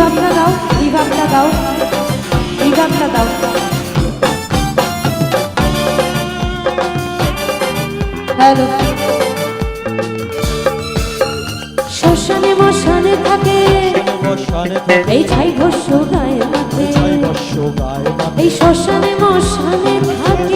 ভাবটা দাও এই ভাবটা দাও এই ভাবটা দাও হ্যালো শ্মশানে মশানে থাকে এই ছাই ভস্য গায়ে এই শ্মশানে মশানে থাকে।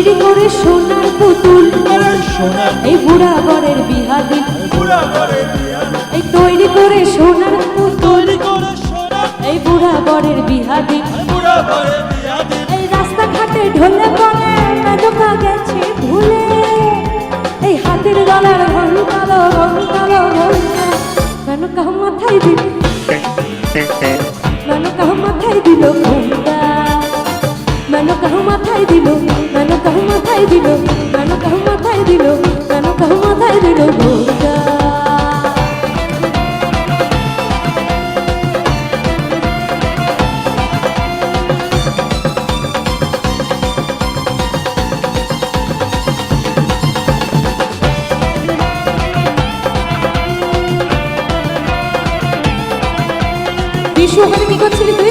তৈরি করে সোনার পুতুল। এই বুড়া বরের বিহা দিন পুরা করে দিয়া এই তৈরি করে সোনার পুতুল। এই বুড়া বরের বিহা দিন পুরা করে দিয়া দিন এই রাস্তাঘাটে ঢলে পড়ে মেদকা গেছে ভুলে। এই হাতের গলার রং কালো রং কালো রং মেনকা মাথায় দিল। মেনকা মাথায় দিল ঘুমটা। মেনকা মাথায় দিল মেনকা মাথায় দিল মেনকা মাথায় দিল মেনকা মাথায় দিল ঘুমটা বিশু, ওখানে কি করছিলি তুই?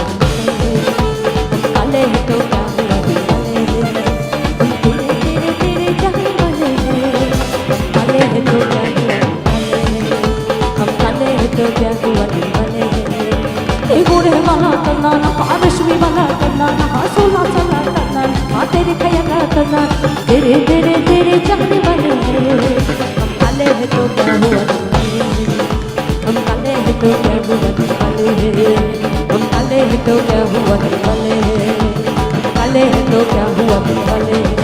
हैं तो क्या हम काले हैं काले हैं तो हम काले हैं। हम काले हैं तो क्या हुआ काले हैं। काले हैं तो क्या हुआ हम